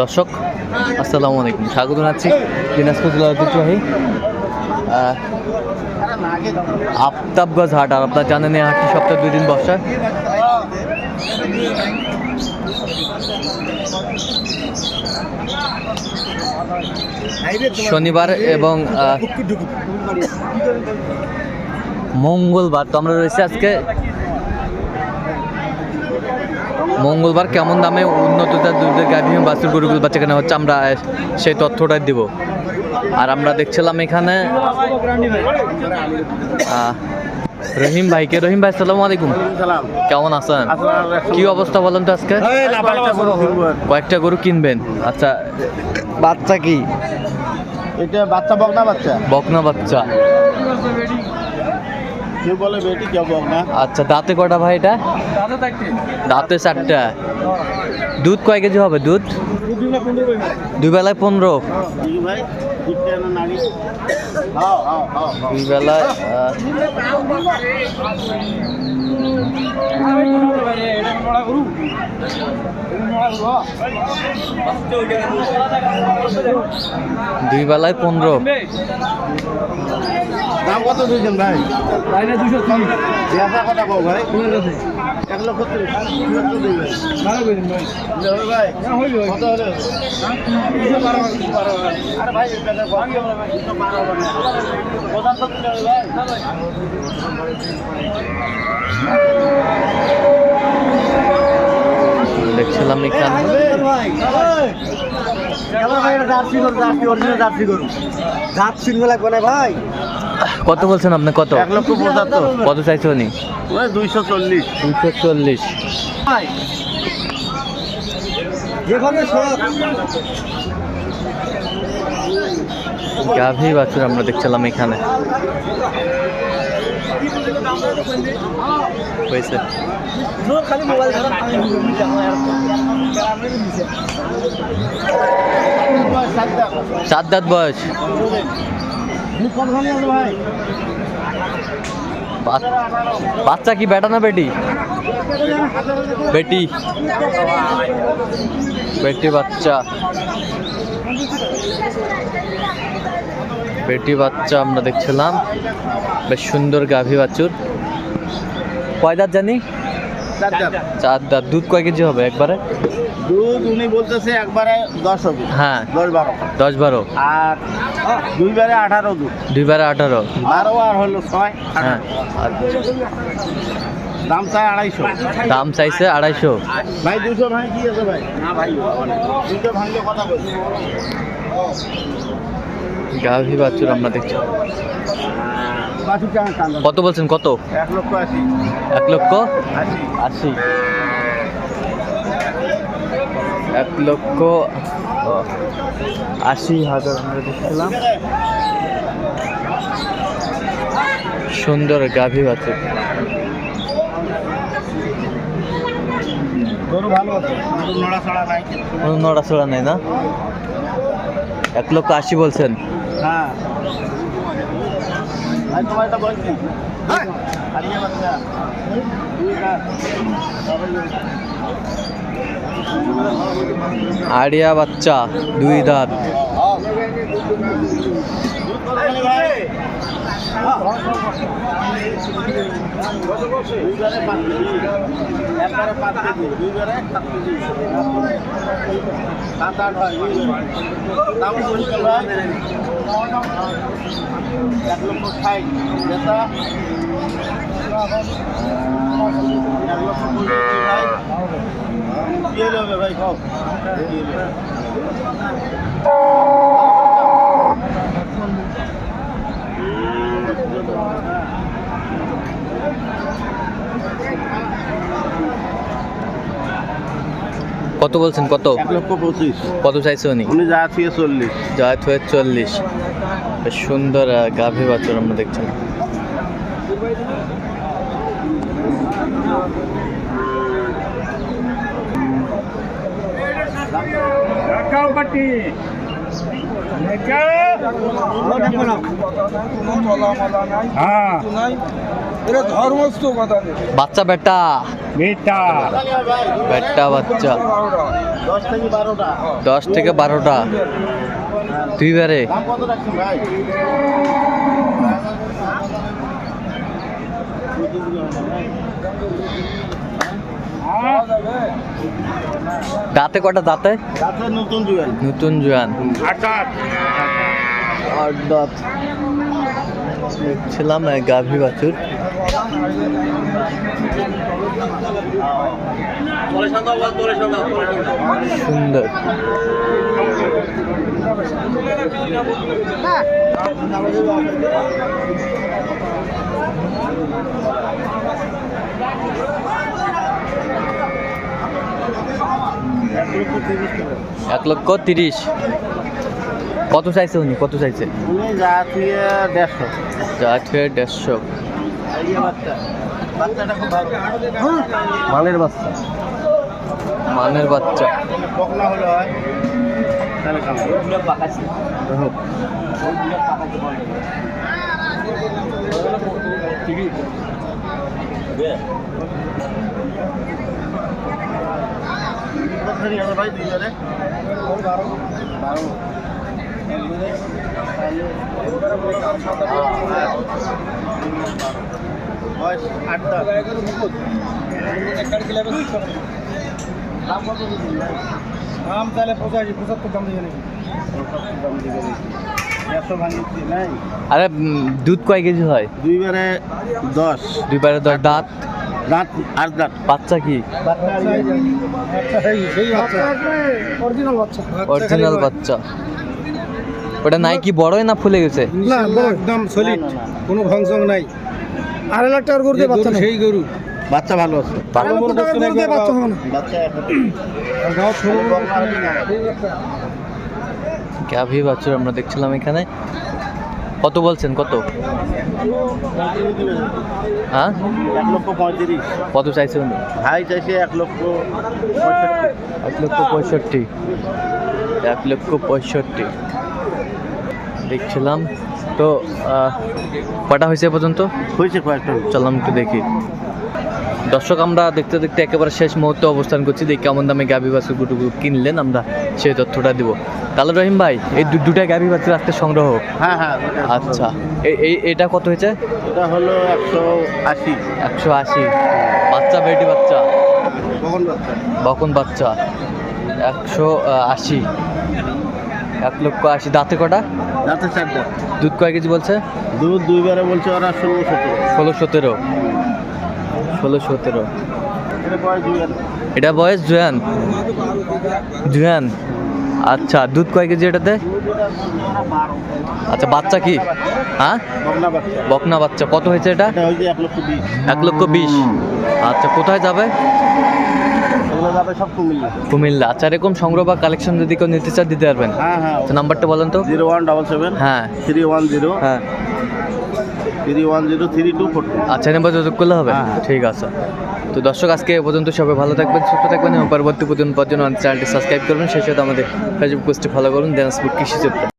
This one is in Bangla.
দর্শক, আসসালামু আলাইকুম। স্বাগত জানাচ্ছি দিনাজপুর জেলার ঐতিহ্যবাহী আফতাবগঞ্জ হাট। আর আপনার জানেন এই হাটটি সপ্তাহে দুই দিন বসা। শনিবার এবং মঙ্গলবার তো আমরা রয়েছে আজকে মঙ্গলবার কেমন দামে উন্নত দুধের গাভী বাছুর গরুগুলো বাচ্চা কেনা হচ্ছে আমরা সেই তথ্যটাই দিব। আর আমরা দেখছিলাম এখানে রহিম ভাইকে। রহিম ভাই সালাম আলাইকুম। কেমন আছেন? কি অবস্থা বলেন তো আজকে? কয়েকটা গরু কিনবেন। আচ্ছা বাচ্চা কি? এটা বাচ্চা বক না বাচ্চা। বকনা বাচ্চা। কেউ বলে বেটি কেউ বক না। আচ্ছা দাঁতে কটা ভাই এটা? দাঁতে চারটা। দুধ কয় কেজি হবে দুধ? দুই বেলায় পনেরো। দুই বেলায় দুই বেলায় পনেরো। দাম কত দুইজন ভাই? পেঁয়াজা কথা ভাই? এক লক্ষ তিরিশ ভাই ভাই কত হলো আরে ভাই এটা কম দুশো বারো হবে না পঁচাত্তর দিলে হবে ভাই দেখছিলাম এখানে ভাই। কত বলছেন আপনি? কত? এক লক্ষ পঁচাত্তর। কত চাইছো নি ওই দুইশো চল্লিশ। দুশো চল্লিশ। গাভী বাছুর আমরা দেখছিলাম এখানে। হয়েছে। চার দাঁত বয়স। বাচ্চা কি বেটা না বেটি? বেটি। বেটি বাচ্চা। বেটি বাচ্চা আমরা দেখছিলাম। বেশ সুন্দর গাভী বাছুর। কয় দাঁত জানি? চার দাঁত। দুধ কয় কেজি হবে একবারে? দুধ উনি বলতেছে একবারে দশ হবে হ্যাঁ। দশ বারো। দশ বারো। আর দুইবারে আঠারো দুধ। দুইবারে আঠারো। বারো আর হলো ছয়। হ্যাঁ। দাম চাই আড়াইশো। দাম চাইছে আড়াইশো। ভাই দুশো ভাই কি আছে ভাই? না ভাই দুটো ভাঙলে কথা বলছি গাভী বাছুর আমরা দেখছি। কত বলছেন কত? এক লক্ষ আশি। এক লক্ষ আশি। এক লক্ষ আশি হাজার আমরা দেখছিলাম। সুন্দর গাভী আছে? কোনো নড়াচড়া নেই না? এক লক্ষ আশি বলছেন? হ্যাঁ। আড়িয়া বাচ্চা দুই দাঁত। এক লক্ষ ষাট যেটা এক লক্ষ দিয়ে দেবে ভাই খাও। কত বলছেন কত? এক লক্ষ পঁচিশ। কত চাইছে উনি? উনি যা আছে চল্লিশ। জায়ত হয়ে চল্লিশ। সুন্দর গাভী বাছুর আমরা দেখছিলাম হ্যাঁ। এটা বাচ্চা বেটা। বেটা। ব্যাটটা বাচ্চা। দশ থেকে বারোটা। দশ থেকে বারোটা দুই বারে দাম কত রাখছেন ভাই দাঁতে কটা দাঁতে? নতুন জুয়েল। নতুন জোয়ান আট দাঁত। আহ, গাভী বাছুর। সুন্দর। এক লক্ষ তিরিশ। কত চাইছে উনি? কত চাইছে? দেড়শো। যা ছয় দেড়শো। এই বাচ্চা। বাচ্চাটা খুব ভালো মানের বাচ্চা মানের বাচ্চা হলে হয় তাহলে কাম হোক ভাই দুই জনে বারো বারো বয়স আটটা দাম কত দিচ্ছেন আম তাহলে পঁচাশি পঁচাত্তর দাম দিয়ে দাম একশো ভাঙিয়েছি নাই আরে দুধ কয় কেজি হয়? দুইবারে দশ। দুইবারে দশ দাঁত? দাঁত আর দাঁত বাচ্চা কি? অরিজিনাল বাচ্চা। ওটা নাই কি বড়ই না ফুলে গেছে? না একদম সলিড। কোনো ভাঙচং নাই। আড়াই লাখ টাকার গরু দিয়ে বাচ্চা সেই গরু। বাচ্চা ভালো আছে। দিয়ে বাচ্চা হবে বাচ্চা এখন গাও ছোট বকনা হলে না। গাভী বাছুর আমরা দেখছিলাম এখানে। কত বলছেন কত? হ্যাঁ? এক লক্ষ পঁয়ত্রিশ কত চাইছে উনি? ভাই চাইছে এক লক্ষ এক লক্ষ পঁয়ষট্টি। এক লক্ষ পঁয়ষট্টি। দেখছিলাম। তো কটা হয়েছে পর্যন্ত? হয়েছে কয়েকটা। চললাম একটু দেখি। দর্শক আমরা দেখতে দেখতে একেবারে শেষ মুহূর্তে অবস্থান করছি। দেখি কেমন দামে গাভী বাছুর গুটুকু কিনলেন আমরা সেই তথ্যটা দিব। তাহলে রহিম ভাই এই দুটা গাভী বাছুর আজকে সংগ্রহ হ্যাঁ হ্যাঁ আচ্ছা এই এটা কত হয়েছে? এটা হলো একশো আশি। একশো আশি। বাচ্চা বেটি বাচ্চা? বকন বাচ্চা। একশো আশি। এক লক্ষ আশি। দাঁতে কটা? রাতে চারটা। দুধ কয় কেজি বলছে? দুধ দুইবারে বলছে ওরা ষোলো সতেরো। ষোলো সতেরো। ষোলো সতেরো। এটা বয়স জুয়ান। জুয়ান। আচ্ছা দুধ কয় কেজি এটাতে? আচ্ছা বাচ্চা কি? হ্যাঁ? বকনা বাচ্চা। কত হয়েছে এটা? এক লক্ষ বিশ। আচ্ছা কোথায় যাবে? এগুলো যাবে সব কুমিল্লা। কুমিল্লা। আচ্ছা এরকম সংগ্রহ বা কালেকশন যদি কেউ নিতে চান দিতে পারবেন। হ্যাঁ হ্যাঁ। আচ্ছা নাম্বারটা বলেন তো। জিরো ওয়ান ডাবল সেভেন হ্যাঁ। থ্রি ওয়ান জিরো হ্যাঁ। Three one zero three two four আচ্ছা নাম্বার যোগাযোগ করলে হবে? হ্যাঁ। ঠিক আছে। তো দর্শক আজকে এ পর্যন্ত সবাই ভালো থাকবেন সুস্থ থাকবেন এবং পরবর্তী পর্যন্ত চ্যানেলটি সাবস্ক্রাইব করবেন। সেই সাথে আমাদের ফেসবুক পোস্টে ফলো করুন দিনাজপুর কৃষি চর্চা